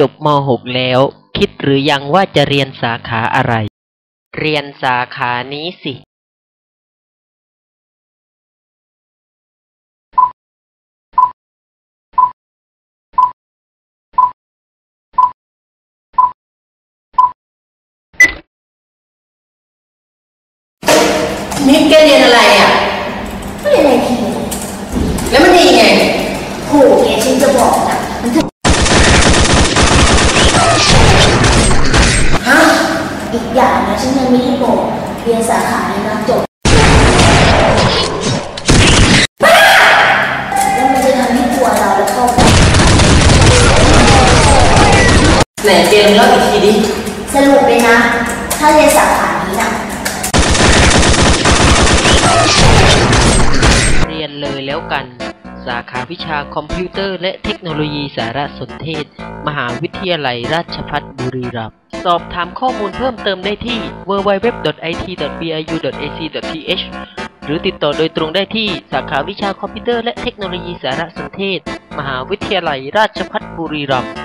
จบม .6 แล้ว คิดหรือยังว่าจะเรียนสาขาอะไร เรียนสาขานี้สินิดแกเรียนอะไรอะ ไม่เป็นไรที แล้วมันดีไง โหแกฉันจะบอกนะมันถึง ฮะ อีกอย่างนะฉันยังไม่ได้บอกเรียนสาขานี้นะจบแล้วมันจะทำให้ตัวเราและครอบครัวไหนเกมเล่าอีกทีดิสรุปเลยนะ ถ้าเรียนสาขานี้นะเรียนเลยแล้วกัน สาขาวิชาคอมพิวเตอร์และเทคโนโลยีสารสนเทศ มหาวิทยาลัยราชภัฏบุรีรัมย์ สอบถามข้อมูลเพิ่มเติมได้ที่ www.it.biu.ac.th หรือติดต่อโดยตรงได้ที่สาขาวิชาคอมพิวเตอร์และเทคโนโลยีสารสนเทศ มหาวิทยาลัยราชภัฏบุรีรัมย์